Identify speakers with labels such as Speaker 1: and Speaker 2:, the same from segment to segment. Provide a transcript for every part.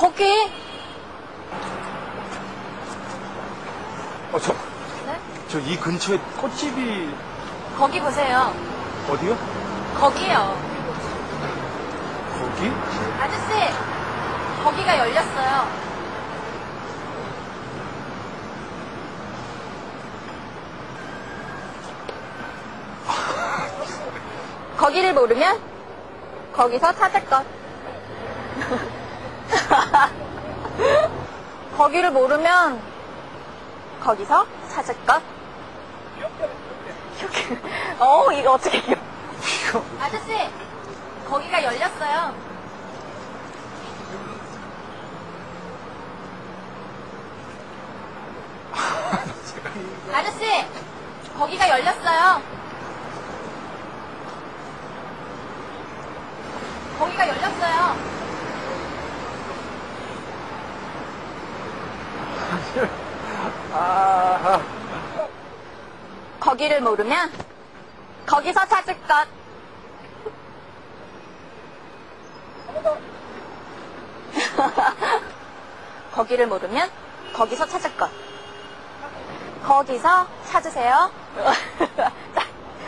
Speaker 1: 거기.
Speaker 2: 어, 저,
Speaker 1: 네?
Speaker 2: 저 이 근처에 꽃집이
Speaker 1: 거기 보세요.
Speaker 2: 어디요?
Speaker 1: 거기요.
Speaker 2: 거기?
Speaker 1: 아저씨, 거기가 열렸어요. 거기를 모르면 거기서 찾을 것. 거기를 모르면 거기서 찾을 것. 이렇게. 어, 이거 어떻게. 이거 아저씨, 거기가 열렸어요. 아저씨, 거기가 열렸어요. 거기가 열렸어요.
Speaker 2: 아,
Speaker 1: 거기를 모르면 거기서 찾을 것. 거기를 모르면 거기서 찾을 것. 거기서 찾으세요. 자,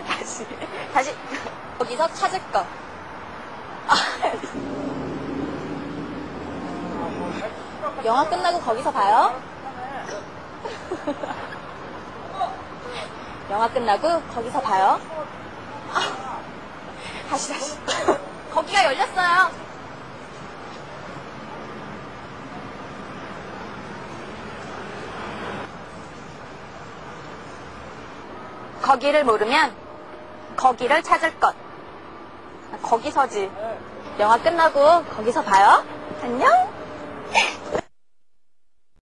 Speaker 1: 다시, 다시. 거기서 찾을 것. 아, 영화 끝나고 거기서 봐요. 영화 끝나고 거기서 봐요. 아, 다시 다시. 거기가 열렸어요. 거기를 모르면 거기를 찾을 것. 아, 거기서지. 영화 끝나고 거기서 봐요. 안녕.